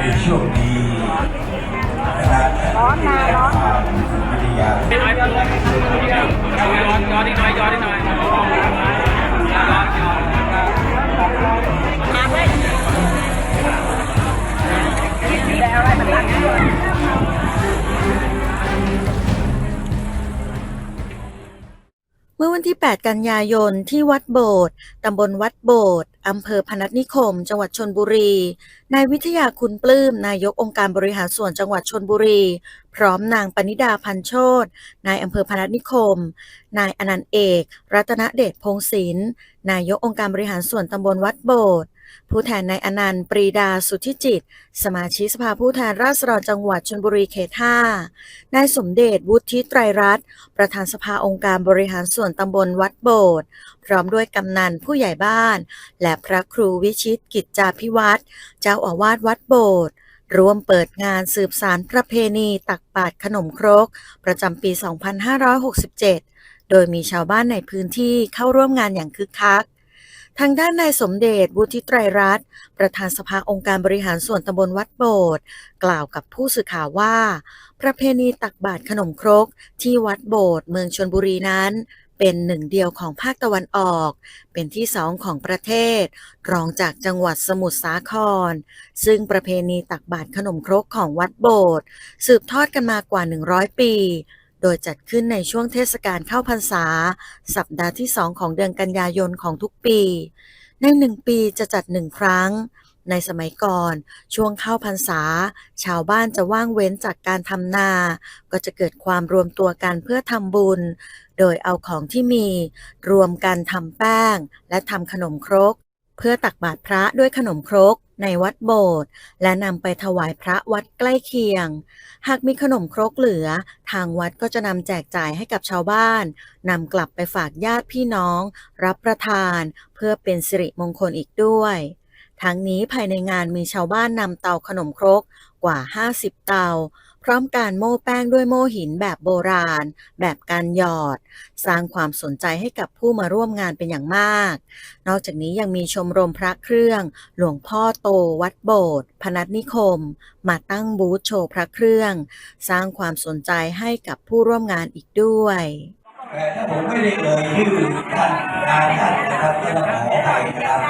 ในช่วงนี้นะครับร้อนมาร้อนวิทยาย้อนย้อนย้อนนิดหน่อยย้อนนิดนเมื่อวันที่ 8 กันยายนที่วัดโบสถ์ตำบลวัดโบสถ์ อำเภอพนัสนิคม จังหวัดชนบุรี นายวิทยาคุณปลื้ม นายกองค์การบริหารส่วนจังหวัดชนบุรี พร้อมนางปณิดาพันโชตนายอำเภอพนัสนิคม นายอนันต์เอก รัตนเดชพงศินนายกองค์การบริหารส่วนตำบลวัดโบสถ์ ผู้แทนนายอนันต์ปรีดาสุทธิจิต สมาชิกสภาผู้แทนราษฎรจังหวัดชลบุรีเขต5นายสมเด็จวุฒิไตรรัตน์ประธานสภาองค์การบริหารส่วนตำบลวัดโบสถ์พร้อมด้วยกำนันผู้ใหญ่บ้าน และพระครูวิชิตกิจจาภิวัตรเจ้าอาวาสวัดโบสถ์ร่วมเปิดงานสืบสารประเพณีตักบาตรขนมครก ประจำปี 2567 โดยมีชาวบ้านในพื้นที่เข้าร่วมงานอย่างคึกคัก ทางด้านนายสมเด็จวุฒิไตรรัตน์ประธานสภาองค์การบริหารส่วนตำบลวัดโบสถ์กล่าวกับผู้สื่อข่าวว่า ประเพณีตักบาตรขนมครกที่วัดโบสถ์เมืองชลบุรีนั้นเป็นหนึ่งเดียวของภาคตะวันออก เป็นที่สองของประเทศ รองจากจังหวัดสมุทรสาคร ซึ่งประเพณีตักบาตรขนมครกของวัดโบสถ์สืบทอดกันมากว่า 100 ปี โดยจัดขึ้นในช่วงเทศกาลเข้าพรรษา สัปดาห์ที่สองของเดือนกันยายนของทุกปี ในหนึ่งปีจะจัดหนึ่งครั้ง ในสมัยก่อน ช่วงเข้าพรรษา ชาวบ้านจะว่างเว้นจากการทำนา ก็จะเกิดความรวมตัวกันเพื่อทำบุญ โดยเอาของที่มี รวมกันทำแป้ง และทำขนมครก เพื่อตักบาตรพระด้วยขนมครก ในวัดโบสถ์และนำไปถวายพระวัดใกล้เคียง หากมีขนมครกเหลือ ทางวัดก็จะนำแจกจ่ายให้กับชาวบ้านนำกลับไปฝากญาติพี่น้อง รับประทาน เพื่อเป็นสิริมงคลอีกด้วย ทั้งนี้ภายในงานมีชาวบ้านนำเตาขนมครกกว่า 50 เตา พร้อมการโม้แป้งด้วยโม่หินแบบโบราณ แบบการหยอด สร้างความสนใจให้กับผู้มาร่วมงานเป็นอย่างมาก นอกจากนี้ยังมีชมรมพระเครื่อง หลวงพ่อโต วัดโบสถ์พนัสนิคม มาตั้งบูธโชว์พระเครื่อง สร้างความสนใจให้กับผู้ร่วมงานอีกด้วยแต่ถ้าผมไม่ได้เอ่ยชื่อท่านนามท่านนะครับก็ต้องขออภัยนะครับ